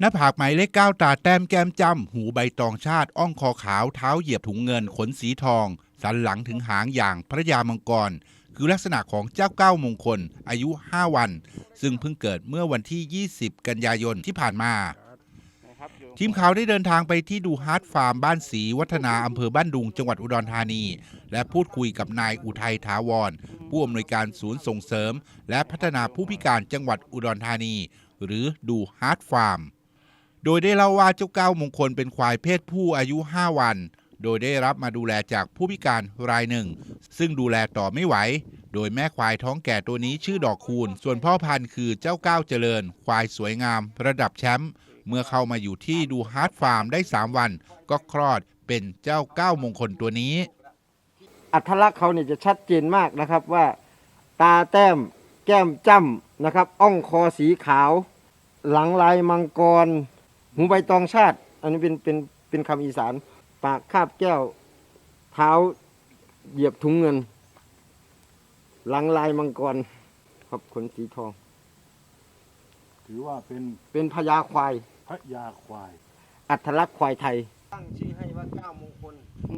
หน้าผากหมายเลขเก้าตาแต้มแก้มจ้ำหูใบตองชาติ อ่องคอขาวเท้าเหยียบถุงเงิน ขนสีทอง สันหลังถึงหางอย่างพระยามังกร คือลักษณะของเจ้าเก้ามงคล อายุ 5 วัน ซึ่งเพิ่งเกิดเมื่อวันที่ 20 กันยายนที่ผ่านมา ทีมข่าวได้เดินทางไปที่ดูฮาร์ดฟาร์มบ้านศรีวัฒนาอำเภอบ้านดุงจังหวัดอุดรธานี และพูดคุยกับนายอุทัยถาวร ผู้อำนวยการศูนย์ส่งเสริม และพัฒนาผู้พิการจังหวัดอุดรธานี หรือดูฮาร์ดฟาร์ม โดยได้เล่าว่าเจ้าเก้ามงคลเป็นควายเพศผู้อายุ 5 วัน โดยได้รับมาดูแลจากผู้พิการรายหนึ่ง ซึ่งดูแลต่อไม่ไหว โดยแม่ควายท้องแก่ตัวนี้ชื่อดอกคูณ ส่วนพ่อพันธุ์คือเจ้าก้าวเจริญ ควายสวยงาม ระดับแชมป์ เมื่อเข้ามาอยู่ที่ดูฮาร์ดฟาร์มได้ 3 วัน ก็คลอดเป็นเจ้าเก้ามงคลตัวนี้ อัตลักษณ์เขาเนี่ยจะชัดเจนมากนะครับว่า ตาแต้ม แก้มจ้ำนะครับ อ่องคอสีขาว หลังลายมังกร หูใบตองชาติ อันนี้เป็นเป็นเป็นคำอีสาน ปากคาบแก้ว เท้าเหยียบถุงเงิน หลังลายมังกรครับขนสีทอง ถือว่าเป็นเป็นพญาควาย พระยาควาย อัตลักษณ์ควายไทย ตั้งชื่อให้ว่าเก้ามงคล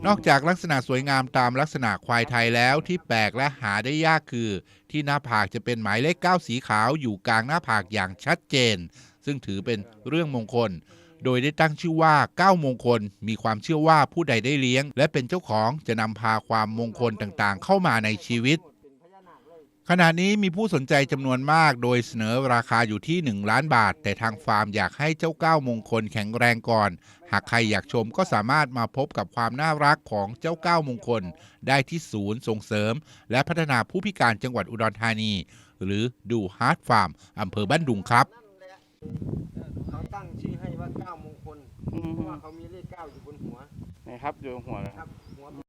นอกจากลักษณะสวยงามตามลักษณะควายไทยแล้วที่แปลกและหาได้ยากคือ ที่หน้าผากจะเป็นหมายเลข 9 สีขาวอยู่กลางหน้าผากอย่างชัดเจน ซึ่งถือเป็นเรื่องมงคล โดยได้ตั้งชื่อว่า9มงคล มีความเชื่อว่าผู้ใดได้เลี้ยง และเป็นเจ้าของจะนำพาความมงคลต่างๆ เข้ามาในชีวิตขณะนี้มีผู้สนใจจำนวนมากโดยเสนอราคาอยู่ที่ 1 ล้านบาท แต่ทางฟาร์มอยากให้เจ้าเก้ามงคลแข็งแรงก่อน หากใครอยากชมก็สามารถมาพบกับความน่ารักของเจ้าเก้ามงคล ได้ที่ศูนย์ส่งเสริม และพัฒนาผู้พิการจังหวัดอุดรธานี หรือดูฮาร์ดฟาร์มอำเภอบ้านดุงครับ เขาตั้งชื่อให้ว่าเก้ามงคลเพราะว่าเขามีเลขเก้าอยู่บนหัวนะครับอยู่หัวเลย ครับหัว